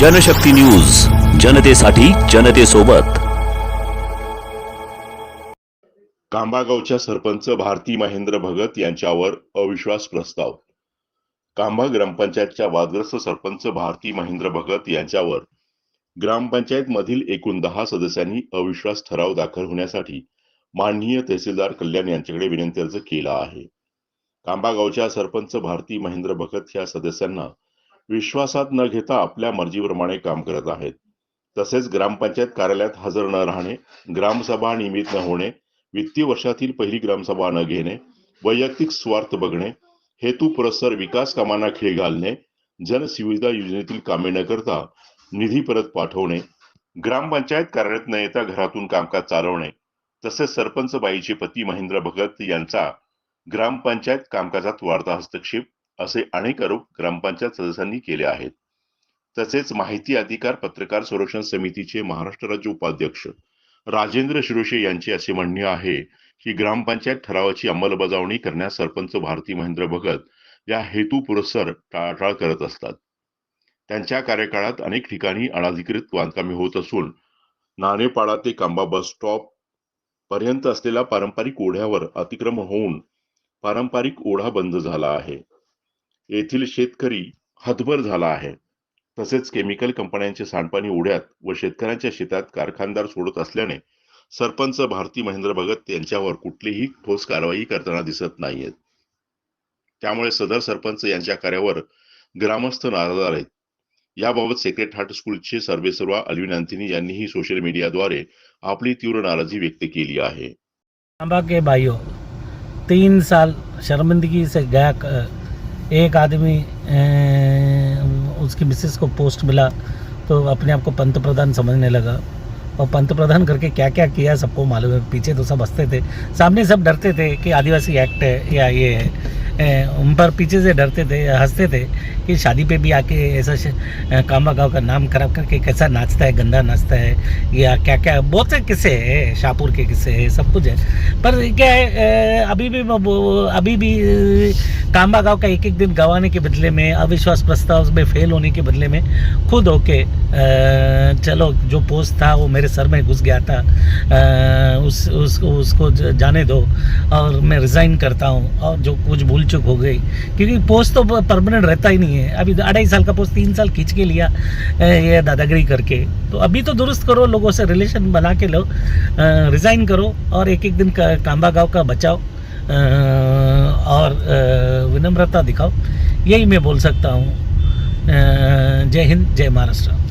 Janshakti news जनतेसाठी जनतेसोबत. कांबागावच्या सरपंच भारती महेंद्र भगत यांच्यावर अविश्वास प्रस्ताव. कांबा ग्रामपंचायतच्या वादग्रस्त सरपंच भारती महेंद्र भगत यांच्यावर ग्रामपंचायत मधील एकूण दहा सदस्यांनी अविश्वास ठराव दाखल होण्यासाठी माननीय तहसीलदार कल्याण यांच्याकडे विनंती अर्ज केला आहे. कांबागावच्या सरपंच भारती महेंद्र भगत ह्या सदस्यांना विश्वासात न घेता आपल्या मर्जीप्रमाणे काम करत आहेत. तसेच ग्रामपंचायत कार्यालयात हजर न राहणे ग्रामसभा नियमित न होणे वित्तीय वर्षातील पहिली ग्रामसभा न घेणे वैयक्तिक स्वार्थ बघणे हेतू पुरस्सर विकास कामांना खीळ घालणे जनसुविधा योजनेतील कामे न करता निधी परत पाठवणे ग्रामपंचायत कार्यालयात न येता घरातून कामकाज चालवणे तसेच सरपंच बाईचे पती महेंद्र भगत यांचा ग्रामपंचायत कामकाजात वाढता हस्तक्षेप असे अनेक आरोप ग्रामपंचायत सदस्यांनी केले आहेत. तसेच माहिती अधिकार पत्रकार संरक्षण समितीचे महाराष्ट्र राज्य उपाध्यक्ष राजेंद्र शिरोशे यांचे असे म्हणणे आहे की ग्रामपंचायत ठरावाची अंमलबजावणी करण्यास सरपंच भारती महेंद्र भगत या हेतू पुरस्सर टाळाटाळ करत असतात. त्यांच्या कार्यकाळात अनेक ठिकाणी अनाधिकृत बांधकामे होत असून नाणेपाडा ते कांबा बस स्टॉप पर्यंत असलेल्या पारंपरिक ओढ्यावर अतिक्रमण होऊन पारंपरिक ओढा बंद झाला आहे. येथील शेतकरी हतभर झाला आहे. तसेच केमिकल कंपन्यांचे सांडपाणी ओढ्यात व शेतकऱ्यांच्या शेतात कारखानदार सोडत असल्याने सरपंच भारती महेंद्र भगत यांच्यावर कुठलीही ठोस कारवाई करताना दिसत नाहीयेत. त्यामुळे सदर सरपंच यांच्या कार्यावर ग्रामस्थ नाराज आहेत. याबाबत सेक्रेट हार्ट स्कूलचे सर्वेसर्वा अल्विन अंतिनी यांनीही सोशल मीडियाद्वारे आपली तीव्र नाराजी व्यक्त केली आहे. के भाइयों तीन साल शर्मिंदगी से गया एक आदमी उसकी मिसेस को पोस्ट मिला तो अपने आप को पंत प्रधान समझने लगा। और पंत प्रधान करके क्या क्या किया सबको मालूम है। पीछे तो सब हँसते थे। सामने सब डरते थे कि आदिवासी एक्ट है या ये है। उन पर पीछे से डरते थे, हँसते थे कि शादी पे भी आके ऐसा कांबा गाँव का नाम खराब करके कैसा नाचता है, गंदा नाचता है, या क्या क्या बहुत से किस्से हैं, शाहपुर के किस्से हैं, सब कुछ है। पर क्या है अभी भी अभी भी कांबा गाँव का एक एक दिन गंवाने के बदले में अविश्वास प्रस्ताव में फेल होने के बदले में खुद होके चलो जो पोस्ट था वो मेरे सर में घुस गया था। अ, उस उसको उसको जाने दो और मैं रिज़ाइन करता हूँ और जो कुछ भूल चुक हो गई। क्योंकि पोस्ट तो परमानेंट रहता ही नहीं है। अभी अढ़ाई साल का पोस्ट तीन साल खींच के लिया ये दादागिरी करके। तो अभी तो दुरुस्त करो लोगों से रिलेशन बना के लो। रिज़ाइन करो और एक एक दिन का कांबा गाँव का बचाओ। और विनम्रता दिखाओ। यही मैं बोल सकता हूँ। जय हिंद जय महाराष्ट्र।